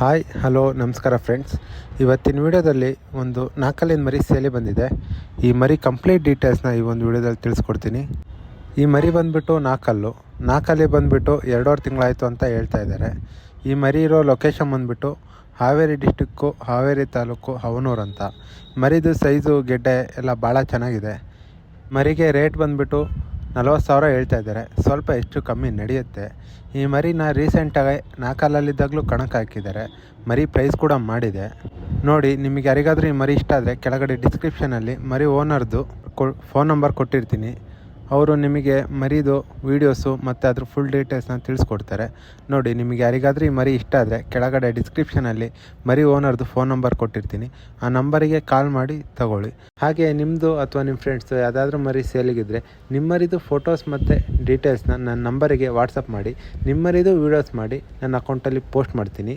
Hi hello ನಮಸ್ಕಾರ friends ಇವತ್ತಿನ ವಿಡಿಯೋದಲ್ಲಿ ಒಂದು ನಾಲ್ಕಲ್ಲಿನ ಮರಿ ಸೇಲಿ ಬಂದಿದೆ. ಈ ಮರಿ ಕಂಪ್ಲೀಟ್ ಡೀಟೇಲ್ಸ್ನ ಈ ಒಂದು ವಿಡಿಯೋದಲ್ಲಿ ತಿಳಿಸ್ಕೊಡ್ತೀನಿ. ಈ ಮರಿ ಬಂದುಬಿಟ್ಟು ನಾಲ್ಕಲ್ಲು ನಾಲ್ಕಲ್ಲಿ ಬಂದುಬಿಟ್ಟು ಎರಡೂವರೆ ತಿಂಗಳಾಯಿತು ಅಂತ ಹೇಳ್ತಾ ಇದ್ದಾರೆ ಈ ಮರಿ ಇರೋ ಲೊಕೇಶನ್ ಬಂದುಬಿಟ್ಟು ಹಾವೇರಿ ಡಿಸ್ಟಿಕ್ಕು ಹಾವೇರಿ ತಾಲೂಕು ಹವನೂರು ಅಂತ. ಮರಿದು ಸೈಜು ಗೆಡ್ಡೆ ಎಲ್ಲ ಭಾಳ ಚೆನ್ನಾಗಿದೆ. ಮರಿಗೆ ರೇಟ್ ಬಂದುಬಿಟ್ಟು ನಲ್ವತ್ತು ಸಾವಿರ ಹೇಳ್ತಾ ಇದ್ದಾರೆ. ಸ್ವಲ್ಪ ಹೆಚ್ಚು ಕಮ್ಮಿ ನಡೆಯುತ್ತೆ. ಈ ಮರಿನ ರೀಸೆಂಟಾಗಿ ನಾಕಲ್ಲಲ್ಲಿದ್ದಾಗಲೂ ಕಣಕ್ಕೆ ಹಾಕಿದ್ದಾರೆ. ಮರಿ ಪ್ರೈಸ್ ಕೂಡ ಮಾಡಿದೆ. ನೋಡಿ, ನಿಮಗೆ ಯಾರಿಗಾದರೂ ಈ ಮರಿ ಇಷ್ಟ ಆದರೆ ಕೆಳಗಡೆ ಡಿಸ್ಕ್ರಿಪ್ಷನಲ್ಲಿ ಮರಿ ಓನರ್ದು ಫೋನ್ ನಂಬರ್ ಕೊಟ್ಟಿರ್ತೀನಿ. ಅವರು ನಿಮಗೆ ಮರಿದು ವೀಡಿಯೋಸು ಮತ್ತು ಅದ್ರ ಫುಲ್ ಡೀಟೇಲ್ಸ್ನ ತಿಳಿಸ್ಕೊಡ್ತಾರೆ. ನೋಡಿ, ನಿಮಗೆ ಯಾರಿಗಾದ್ರೂ ಈ ಮರಿ ಇಷ್ಟ ಆದರೆ ಕೆಳಗಡೆ ಡಿಸ್ಕ್ರಿಪ್ಷನಲ್ಲಿ ಮರಿ ಓನರ್ದು ಫೋನ್ ನಂಬರ್ ಕೊಟ್ಟಿರ್ತೀನಿ. ಆ ನಂಬರಿಗೆ ಕಾಲ್ ಮಾಡಿ ತಗೊಳ್ಳಿ. ಹಾಗೆ ನಿಮ್ಮದು ಅಥವಾ ನಿಮ್ಮ ಫ್ರೆಂಡ್ಸು ಯಾವುದಾದ್ರೂ ಮರಿ ಸೇಲಿಗಿದ್ರೆ ನಿಮ್ಮರಿದು ಫೋಟೋಸ್ ಮತ್ತು ಡೀಟೇಲ್ಸ್ನ ನನ್ನ ನಂಬರಿಗೆ ವಾಟ್ಸಪ್ ಮಾಡಿ ನಿಮ್ಮರಿದು ವೀಡಿಯೋಸ್ ಮಾಡಿ ನನ್ನ ಅಕೌಂಟಲ್ಲಿ ಪೋಸ್ಟ್ ಮಾಡ್ತೀನಿ.